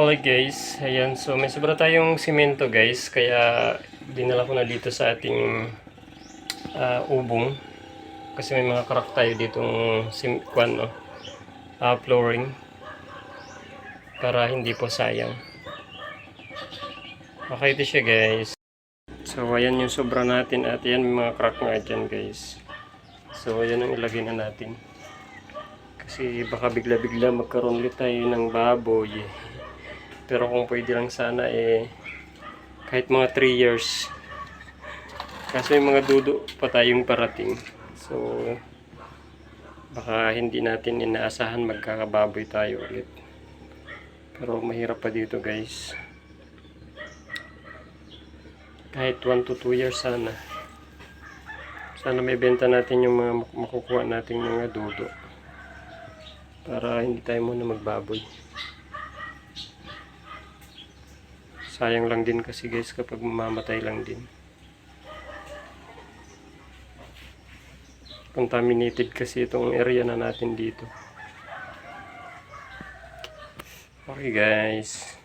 Hello guys, ayan so may sobra tayong simento guys kaya dinala ko na dito sa ating ah, ubong kasi may mga crack tayo ditong sim kwan no, ah, flooring para hindi po sayang. Okay ito siya guys. So ayan yung sobra natin at ayan may mga crack nga dyan guys. So ayan ang ilagay na natin. Kasi baka bigla-bigla magkaroon ulit tayo ng baboy. Pero kung pwede lang sana eh kahit mga 3 years. Kasi may mga dudo pa tayong parating. So baka hindi natin inaasahan magkakababoy tayo ulit. Pero mahirap pa dito guys. Kahit 1 to 2 years sana. Sana may benta natin yung mga mak- makukuha nating mga dudo. Para hindi tayo muna magbaboy. Sayang lang din kasi guys kapag mamamatay lang din. Contaminated kasi itong area na natin dito. Okay guys.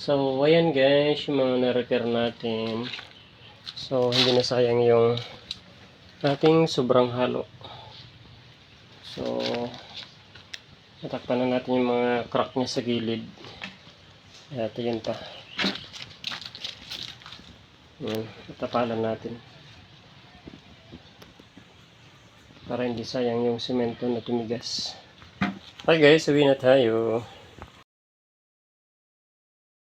So ayan guys yung mga na-repair natin. So hindi na sayang yung ating sobrang halo. So natakpan na natin yung mga crack niya sa gilid. At yun pa. Yun, natapalan natin. Para hindi sayang yung semento na tumigas. Hi guys, sabihin na tayo.